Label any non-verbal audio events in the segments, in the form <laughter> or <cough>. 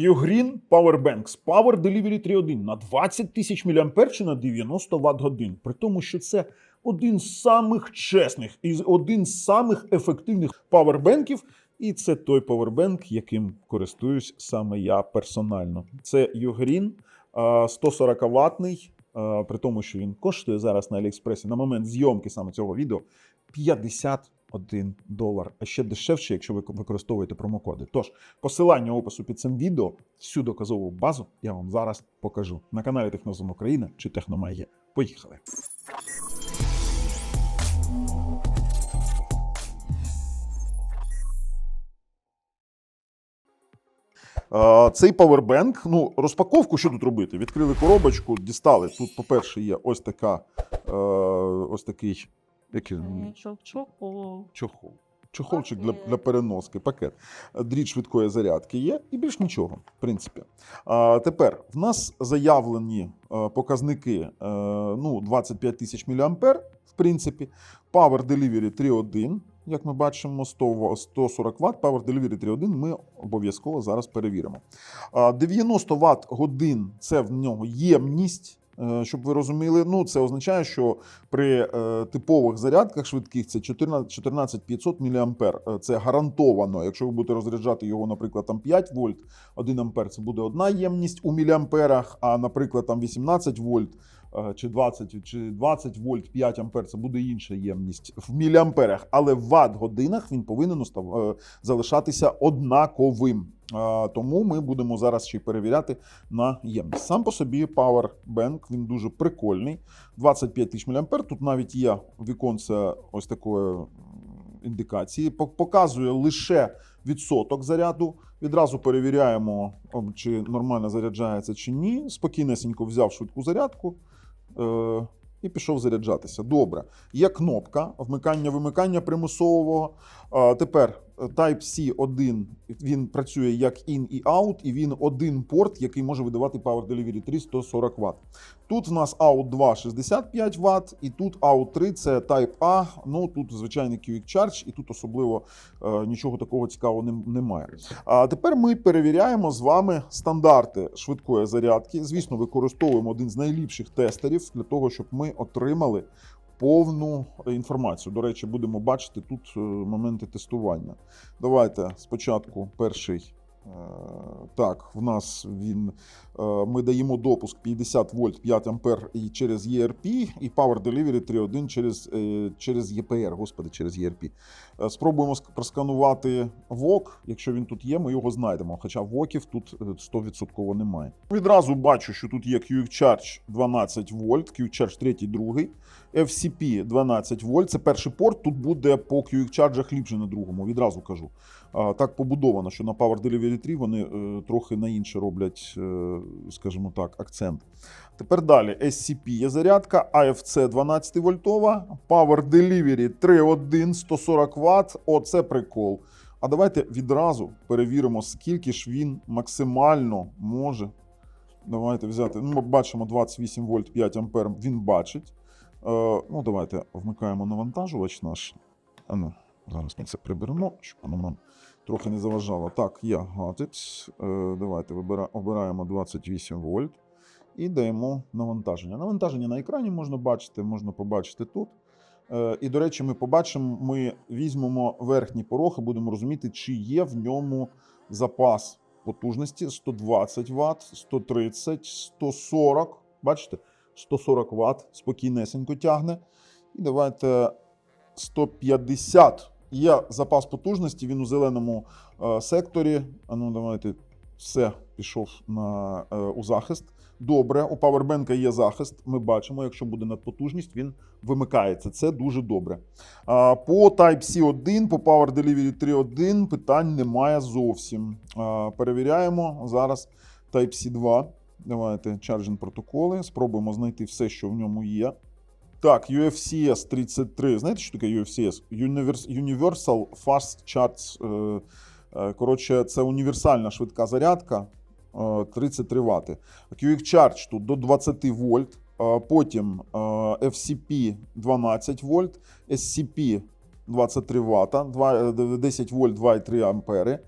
Ugreen Powerbanks Power Delivery 3.1 на 20 тисяч мА чи на 90 Вт годин. При тому, що це один з самих чесних і один з самих ефективних павербенків. І це той павербенк, яким користуюсь саме я персонально. Це Ugreen 140 ватний, при тому, що він коштує зараз на Аліекспресі на момент зйомки саме цього відео 51 долар, а ще дешевше, якщо ви використовуєте промокоди. Тож посилання опису під цим відео, всю доказову базу я вам зараз покажу на каналі Технозум Україна чи Техномагія. Поїхали. Цей павербенк, ну, розпаковку, що тут робити? Відкрили коробочку, дістали. Тут, по-перше, є ось така, е, ось такий який, Чоп-чопу. чохол. Чохолчик для, для переноски, пакет. Дріт швидкої зарядки є, і більш нічого, в принципі. А, тепер в нас заявлені е, показники е, ну, 25 тисяч мА, в принципі. Power Delivery 3.1, як ми бачимо, 100, 140 Вт. Power Delivery 3.1 ми обов'язково зараз перевіримо. 90 Вт годин це в нього ємність. Е, Щоб ви розуміли, ну це означає, що при е, типових зарядках швидких це 14 14500 мА. Е, Це гарантовано. Якщо ви будете розряджати його, наприклад, там 5 вольт, 1 ампер це буде одна ємність у міліамперах, а наприклад, там 18 вольт. Е, Чи 20, чи 20 вольт 5 ампер це буде інша ємність в міліамперах, але в ватт годинах він повинен остав- е, залишатися однаковим. Е, Тому ми будемо зараз ще й перевіряти на ємність. Сам по собі Powerbank, він дуже прикольний. 25 тисяч мА. Тут навіть є віконце ось такої індикації. Показує лише відсоток заряду. Відразу перевіряємо, чи нормально заряджається чи ні. Спокійнесенько взяв швидку зарядку. Е- і пішов заряджатися. Добре. Є кнопка вмикання-вимикання примусового. Тепер Type-C 1 він працює як in і out, і він один порт, який може видавати Power Delivery 3 140 Вт. Тут в нас out 2 65 Вт, і тут out 3 це Type A. Ну тут звичайний Quick Charge, і тут особливо е, нічого такого цікавого нем- немає. А тепер ми перевіряємо з вами стандарти швидкої зарядки. Звісно, використовуємо один з найліпших тестерів для того, щоб ми отримали повну інформацію. До речі, будемо бачити тут е, моменти тестування. Давайте спочатку перший. Е, Так, в нас він е, ми даємо допуск 50 вольт 5 ампер і через ERP, і Power Delivery 3.1 через, е, через EPR, господи, через ERP. Спробуємо просканувати вок. Якщо він тут є, ми його знайдемо. Хоча воків тут е, 100% немає. Відразу бачу, що тут є Quick Charge 12 вольт, Quick Charge 3, 2, FCP 12 вольт. Це перший порт. Тут буде по Quick Charge ліпше на другому. Відразу кажу. Так побудовано, що на Power Delivery 3 вони е, трохи на інше роблять, е, скажімо так, акцент. Тепер далі SCP є зарядка, AFC 12 вольтова, Power Delivery 3.1 140 Вт. Оце прикол. А давайте відразу перевіримо, скільки ж він максимально може. Давайте взяти. Ну, ми бачимо 28 вольт 5 ампер. Він бачить. Е, ну, давайте вмикаємо навантажувач наш. А ну, зараз ми це приберемо, щоб воно нам трохи не заважало. Так, є гатить. Е, давайте обираємо 28 вольт і даємо навантаження. Навантаження на екрані можна бачити, можна побачити тут. Е, І, до речі, ми побачимо, ми візьмемо верхній порог і будемо розуміти, чи є в ньому запас потужності 120 Вт, 130, 140. Бачите? 140 Вт спокійнесенько тягне. І давайте 150. Є запас потужності, він у зеленому е, секторі. Ну, давайте все пішов на, е, у захист. Добре, у Powerbank є захист. Ми бачимо, якщо буде надпотужність, він вимикається. Це дуже добре. По Type-C 1, по Power Delivery 3.1 питань немає зовсім. Перевіряємо зараз Type-C 2. Давайте charging протоколи. Спробуємо знайти все, що в ньому є. Так, UFCS 33. Знаєте, що таке UFCS? Universal Fast Charge. е, е, Коротше, це універсальна швидка зарядка. е, 33 Вт. Quick Charge тут до 20 вольт. е, Потім FCP 12 вольт, SCP 23 Вт, 10 вольт 2,3 ампери.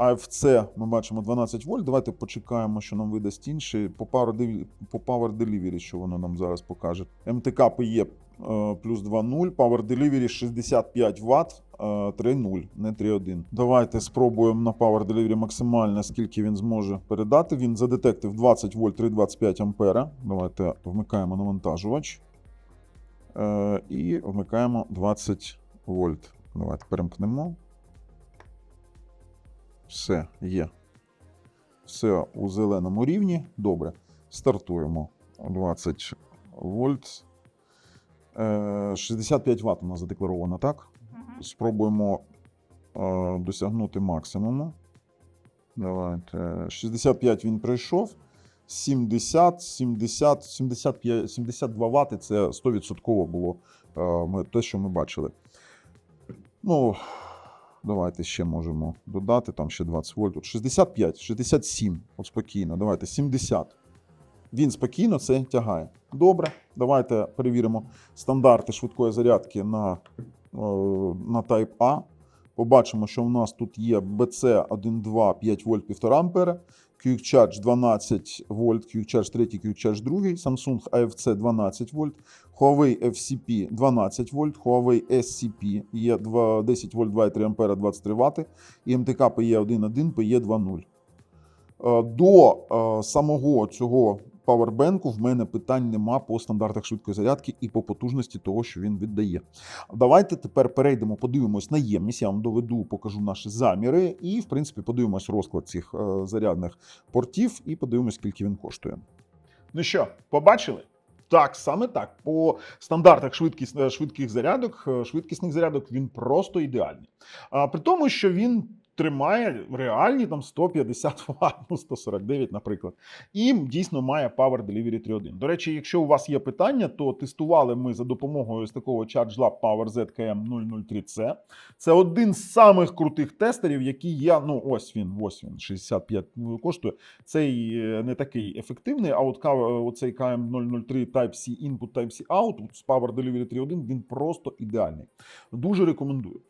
AFC ми бачимо 12 вольт. Давайте почекаємо, що нам видасть інший. По Power, Delivery, що воно нам зараз покаже. МТК PE е, плюс 2.0, Power Delivery 65 Вт, е, 3.0, не 3.1. Давайте спробуємо на Power Delivery максимально, скільки він зможе передати. Він задетектив 20 вольт 3,25 ампера. Давайте вмикаємо навантажувач. Е, І вмикаємо 20 вольт. Давайте перемкнемо. Все є. Все у зеленому рівні. Добре. Стартуємо. 20 вольт. Е, 65 Вт у нас задекларовано, так? Спробуємо е, досягнути максимуму. Давайте. 65 він пройшов. 70, 70, 75, 72 Вт це 100% було е, те, що ми бачили. Ну, давайте ще можемо додати, там ще 20 вольт. От 65, 67, от спокійно. Давайте 70. Він спокійно це тягає. Добре, давайте перевіримо стандарти швидкої зарядки на, е, на Type A. Побачимо, що в нас тут є BC 1.2 5 вольт 1,5 ампера, Quick 12 вольт, Quick 3, Quick 2, Samsung AFC 12 вольт, Huawei FCP 12 вольт, Huawei SCP є 10 вольт 2,3 ампера 23 Вт, і МТК PE 1.1, PE 2.0. Е, До е, самого цього павербенку в мене питань нема по стандартах швидкої зарядки і по потужності того, що він віддає. Давайте тепер перейдемо, подивимось на ємність. Я вам доведу, покажу наші заміри, і, в принципі, подивимось розклад цих е, зарядних портів і подивимось, скільки він коштує. Ну що, побачили? Так, саме так. По стандартах швидкіс, е, швидких зарядок, е, швидкісних зарядок він просто ідеальний. А при тому, що він тримає реальні там 150 <laughs> Вт, ну 149, наприклад. І дійсно має Power Delivery 3.1. До речі, якщо у вас є питання, то тестували ми за допомогою ось такого ChargeLab Power ZKM 003C. Це один з самих крутих тестерів, які є. Ну, ось він, ось він, 65 коштує. Цей е, не такий ефективний, а от ка- оцей KM003 Type-C Input, Type-C Out з Power Delivery 3.1 він просто ідеальний. Дуже рекомендую.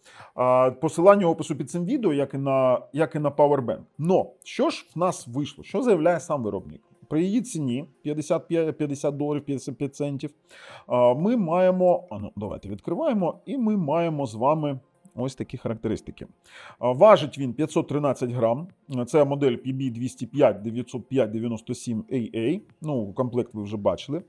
Посилання опису під цим відео, як і на, як і на Powerbank. Но що ж в нас вийшло? Що заявляє сам виробник? При її ціні 55, 50 доларів 55 центів. Ми маємо. А ну, давайте відкриваємо, і ми маємо з вами. Ось такі характеристики. Важить він 513 грам. Це модель PB 205 905 97 AA. Ну, комплект ви вже бачили.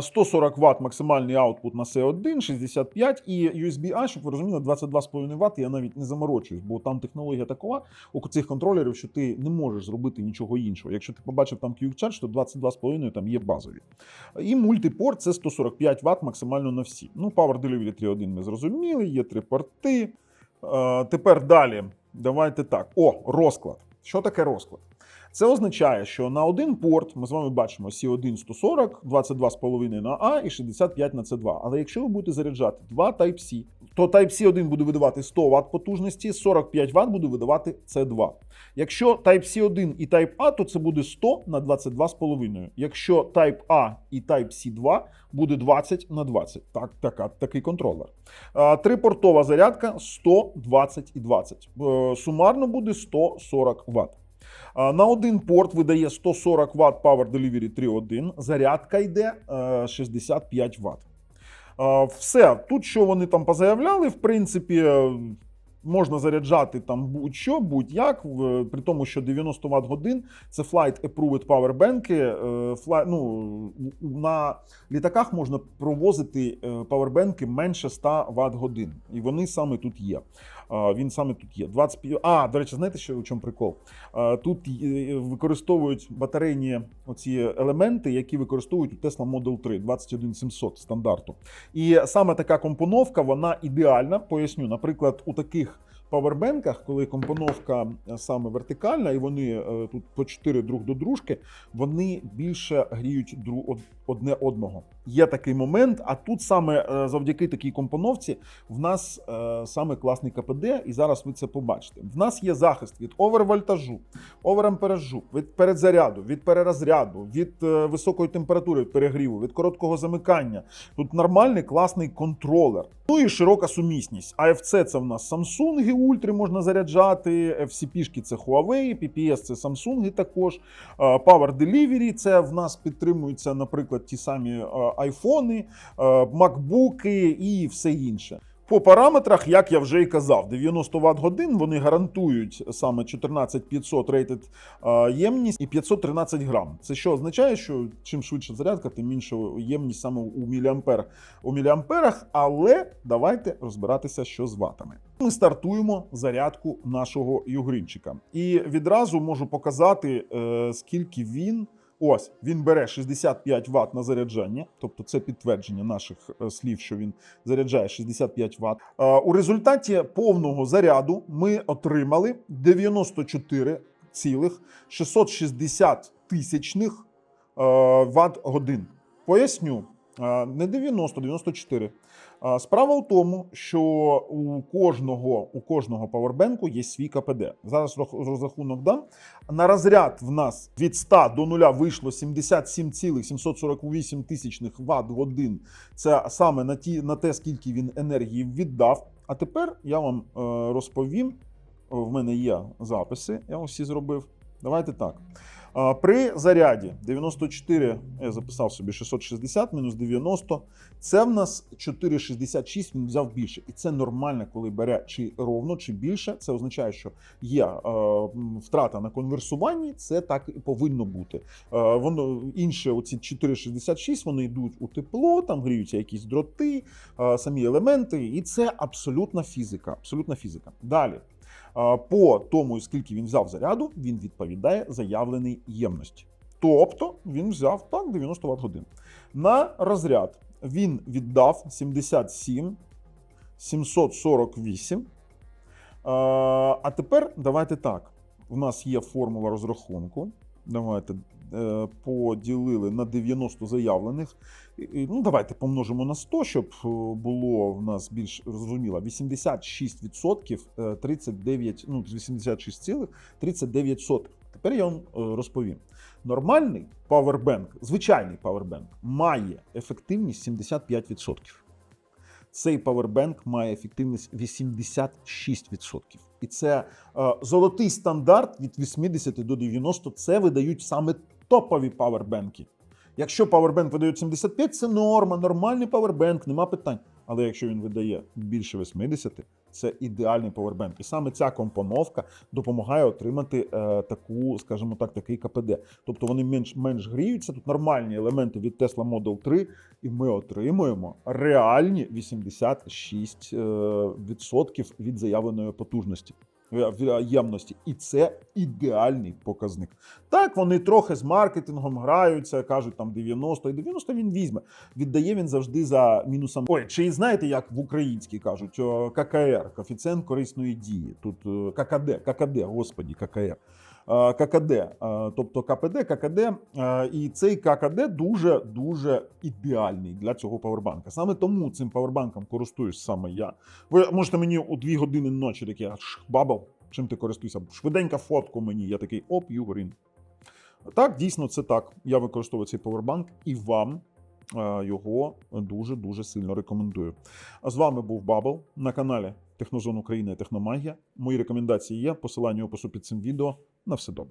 140 Вт максимальний аутпут на C1, 65 і USB-A, щоб ви розуміли, 22,5 Вт. Я навіть не заморочуюсь, бо там технологія такова у цих контролерів, що ти не можеш зробити нічого іншого. Якщо ти побачив там Quick Charge, то 22,5 там є базові. І мультипорт це 145 Вт максимально на всі. Ну, Power Delivery 3.1 ми зрозуміли, є три порти. Е, тепер далі. Давайте так. О, розклад. Що таке розклад? Це означає, що на один порт ми з вами бачимо C1 140, 22,5 на А і 65 на C2. Але якщо ви будете заряджати два Type-C, то Type-C 1 буде видавати 100 Вт потужності, 45 Вт буде видавати C2. Якщо Type-C 1 і Type-A, то це буде 100 на 22,5. Якщо Type-A і Type-C 2 буде 20 на 20. Так, така, такий контролер. Трипортова зарядка 100, 20 і 20. Е, Сумарно буде 140 Вт. На один порт видає 140 Вт Power Delivery 3.1. Зарядка йде е, 65 Вт. Е, Все, тут що вони там позаявляли, в принципі, е, можна заряджати там будь-що, будь-як, при тому, що 90 Вт годин це Flight Approved Powerbank. е, Ну, на літаках можна провозити павербенки менше 100 Вт годин. І вони саме тут є. Він саме тут є. 25... А, до речі, знаєте, що у чому прикол? Тут е, використовують батарейні оці елементи, які використовують у Tesla Model 3 21700 стандарту. І саме така компоновка, вона ідеальна. Поясню, наприклад, у таких павербенках, коли компоновка е, саме вертикальна, і вони е, тут по 4 друг до дружки, вони більше гріють одне одного. Є такий момент, а тут саме е, завдяки такій компоновці в нас саме класний КПД, і зараз ви це побачите. В нас є захист від овервольтажу, оверамперажу, від передзаряду, від перерозряду, від високої температури перегріву, від короткого замикання. Тут нормальний класний контролер. Ну і широка сумісність. AFC це в нас Samsung Ultra можна заряджати, FCP це Huawei, PPS це Samsung також. Power Delivery це в нас підтримуються, наприклад, ті самі айфони, макбуки і все інше. По параметрах, як я вже і казав, 90 Вт годин вони гарантують саме 14500 рейтед е, ємність і 513 грам. Це що означає, що чим швидше зарядка, тим менше ємність саме у міліампер у міліамперах. Але давайте розбиратися, що з ватами. Ми стартуємо зарядку нашого югринчика. І відразу можу показати, е, скільки він. Ось він бере 65 Вт на заряджання, тобто це підтвердження наших е, слів, що він заряджає 65 Вт. Е, У результаті повного заряду ми отримали 94,660 тисячних Вт годин. Поясню, е, не 90, 94. Справа в тому, що у кожного у кожного павербенку є свій КПД. Зараз розрахунок дам. На розряд в нас від 100 до 0 вийшло 77,748 тисячних Вт годин. Це саме на ті на те, скільки він енергії віддав. А тепер я вам е, розповім. В мене є записи, я всі зробив. Давайте так. При заряді 94, я записав собі 660 мінус 90, це в нас 4,66, він взяв більше. І це нормально, коли бере чи ровно, чи більше. Це означає, що є е, втрата на конверсуванні, це так і повинно бути. Е, воно інше, оці 4,66, вони йдуть у тепло, там гріються якісь дроти, е, самі елементи, і це абсолютна фізика. Абсолютна фізика. Далі. По тому, скільки він взяв заряду, він відповідає заявленій ємності. Тобто він взяв так 90 Вт годин. На розряд він віддав 77 748. А, тепер давайте так. У нас є формула розрахунку. Давайте поділили на 90 заявлених. Ну, давайте помножимо на 100, щоб е, було в нас більш зрозуміло. 86% е, 39, ну, 86,39 сотих. Тепер я вам е, розповім. Нормальний павербенк, звичайний павербенк, має ефективність 75%. Цей павербенк має ефективність 86%. І це е, золотий стандарт від 80 до 90. Це видають саме топові павербенки. Якщо павербенк видає 75, це норма, нормальний павербенк, нема питань. Але якщо він видає більше 80, це ідеальний павербенк. І саме ця компоновка допомагає отримати е, таку, скажімо так, такий КПД. Тобто вони менш, менш гріються. Тут нормальні елементи від Tesla Model 3, і ми отримуємо реальні 86% е, від заявленої потужності. Ємності, і це ідеальний показник. Так, вони трохи з маркетингом граються, кажуть там 90, і 90 він візьме. Віддає він завжди за мінусом. Ой, чи знаєте, як в українській кажуть, ККР, коефіцієнт корисної дії. Тут ККД, ККД, господі, ККР. Е, ККД, е, тобто КПД, ККД, е, і цей ККД дуже дуже ідеальний для цього павербанка. Саме тому цим павербанком користуюсь саме я. Ви можете мені у дві години ночі такі «Ш, бабл, чим ти користуєшся? Швиденька фотку мені. Я такий оп, Югорін. Так, дійсно, це так. Я використовую цей павербанк і вам його дуже дуже сильно рекомендую. А з вами був Бабл на каналі Технозон України і Техномагія. Мої рекомендації є. Посилання опису під цим відео. На все добре.